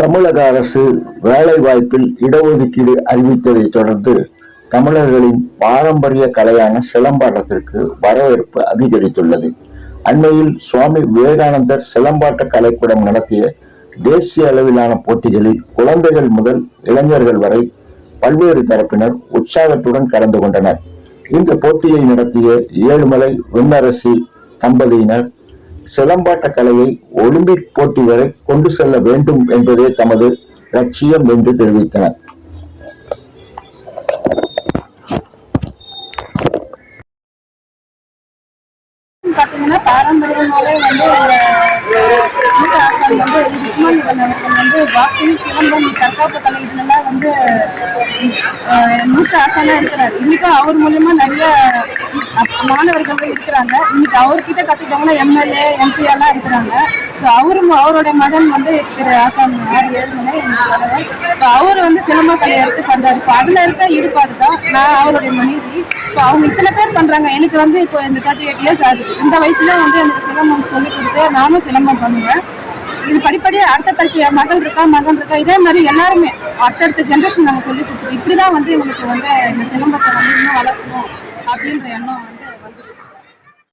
தமிழக அரசு வேலைவாய்ப்பில் இடஒதுக்கீடு அறிவித்ததை தொடர்ந்து தமிழர்களின் பாரம்பரிய கலையான சிலம்பாட்டத்திற்கு வரவேற்பு அதிகரித்துள்ளது. அண்மையில் சுவாமி விவேகானந்தர் சிலம்பாட்ட கலைக்கூடம் நடத்திய தேசிய அளவிலான போட்டிகளில் குழந்தைகள் முதல் இளைஞர்கள் வரை பல்வேறு தரப்பினர் உற்சாகத்துடன் கலந்து கொண்டனர். இந்த போட்டியை நடத்திய ஏழுமலை விண்ணரசி தம்பதியினர் சிலம்பாட்ட கலையை ஒலிம்பிக் போட்டி வரை கொண்டு செல்ல வேண்டும் என்பதே தமது லட்சியம் என்று தெரிவித்தனர். பார்த்தீங்கன்னா வந்து வந்து பாக்ஸிங் சிலம்பம் தற்காப்பு கலை இதுலலாம் வந்து மூத்த ஆசானா இருக்கிறார். இன்னைக்கும் அவர் மூலயமா நிறைய மாணவர்கள் இருக்கிறாங்க. இன்னைக்கு அவர்கிட்ட கத்துக்கிட்டவங்க எம்எல்ஏ எம்பி எல்லாம் இருக்கிறாங்க. ஸோ அவரும் அவருடைய மகன் வந்து திரு ஆசான் ஆர் ஏழுமலை இப்போ அவர் வந்து சிலம்ப கலையை எடுத்து பண்றாரு. இப்போ அதுல இருக்க ஈடுபாடு தான் நான் அவருடைய மனைவி. இப்போ அவங்க இத்தனை பேர் பண்றாங்க. எனக்கு வந்து இப்போ இந்த தேர்ட்டி எயிட் இயர்ஸ் ஆகுது. இந்த வயசுல வந்து எனக்கு சிலம்பம் சொல்லி கொடுத்து நானும் சிலம்பம் பண்ணுவேன். இது படிப்படியாக அடுத்த தலைப்பு என் மகள் இருக்கா மகன் இருக்கா இதே மாதிரி எல்லாருமே அடுத்தடுத்த ஜென்ரேஷன் நாங்கள் சொல்லி கொடுத்துருக்கோம். இப்படி தான் வந்து எங்களுக்கு வந்து இந்த சிலம்பத்தை வந்து இன்னும் வளர்க்கணும் அப்படின்ற எண்ணம் வந்து வந்து